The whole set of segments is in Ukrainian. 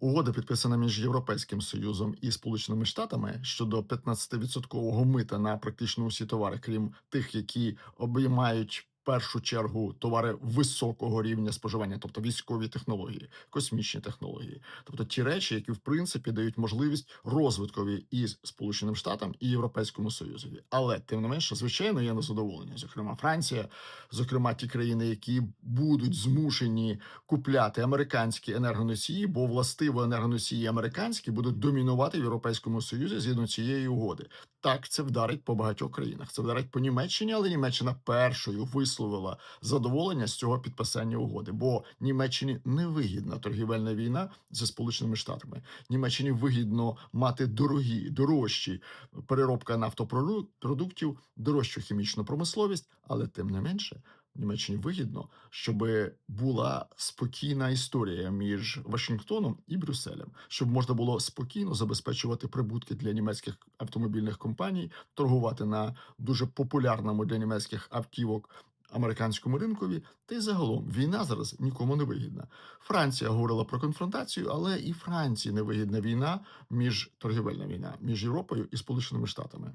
Угода підписана між Європейським Союзом і Сполученими Штатами щодо 15% мита на практично усі товари, крім тих, які обіймають першу чергу товари високого рівня споживання, тобто військові технології, космічні технології, тобто ті речі, які в принципі дають можливість розвиткові і Сполученим Штатам і Європейському Союзові. Але тим не менше, звичайно, є незадоволення. Зокрема, Франція, зокрема, ті країни, які будуть змушені купляти американські енергоносії, бо властиво енергоносії американські будуть домінувати в Європейському Союзі згідно цієї угоди. Так, це вдарить по багатьох країнах. Це вдарить по Німеччині, але Німеччина першою висловила задоволення з цього підписання угоди, бо Німеччині невигідна торгівельна війна зі Сполученими Штатами. Німеччині вигідно мати дорогі, дорожчі переробка нафтопродуктів, дорожчу хімічну промисловість, але тим не менше. Німеччині вигідно, щоб була спокійна історія між Вашингтоном і Брюсселем, щоб можна було спокійно забезпечувати прибутки для німецьких автомобільних компаній, торгувати на дуже популярному для німецьких автівок американському ринкові. Та й загалом війна зараз нікому не вигідна. Франція говорила про конфронтацію, але і Франції не вигідна війна між торгівельна війна між Європою і Сполученими Штатами.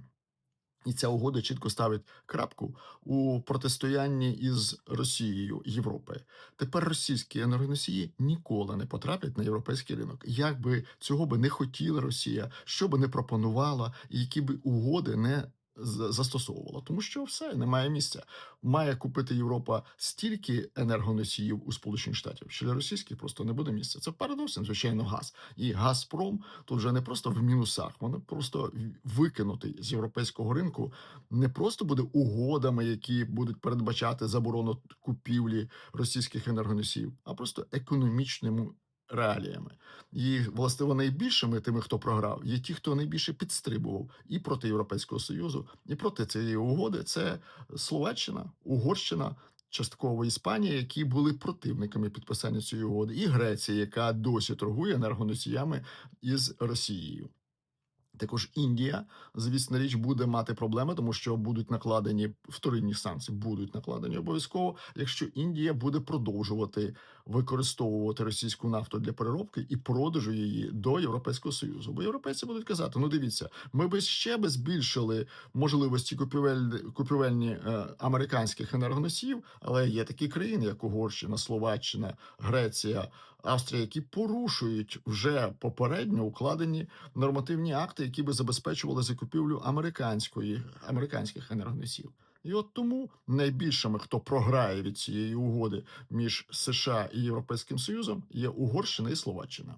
І ця угода чітко ставить крапку у протистоянні із Росією Європи. Тепер російські енергоносії ніколи не потраплять на європейський ринок. Як би цього би не хотіла Росія, що би не пропонувала, які би угоди не застосовувала, тому що все немає місця. Має купити Європа стільки енергоносіїв у Сполучених Штатів, що для російських просто не буде місця. Це передусім, звичайно, газ. І Газпром тут вже не просто в мінусах, вони просто викинутий з європейського ринку. Не просто буде угодами, які будуть передбачати заборону купівлі російських енергоносіїв, а просто економічними реаліями. І властиво найбільшими тими, хто програв, є ті, хто найбільше підстрибував і проти Європейського союзу, і проти цієї угоди. Це Словаччина, Угорщина. Частково Іспанія, які були противниками підписання цієї угоди, і Греція, яка досі торгує енергоносіями із Росією. Також Індія, звісно, річ буде мати проблеми, тому що будуть накладені вторинні санкції, будуть накладені обов'язково, якщо Індія буде продовжувати використовувати російську нафту для переробки і продажу її до Європейського союзу. Бо європейці будуть казати: ну дивіться, ми би ще би збільшили можливості купівель... купівельні е, американських енергоносіїв, але є такі країни, як Угорщина, Словаччина, Греція, Австрія, які порушують вже попередньо укладені нормативні акти, які би забезпечували закупівлю американської американських енергоносіїв. І от тому найбільшими, хто програє від цієї угоди між США і Європейським Союзом, є Угорщина і Словаччина.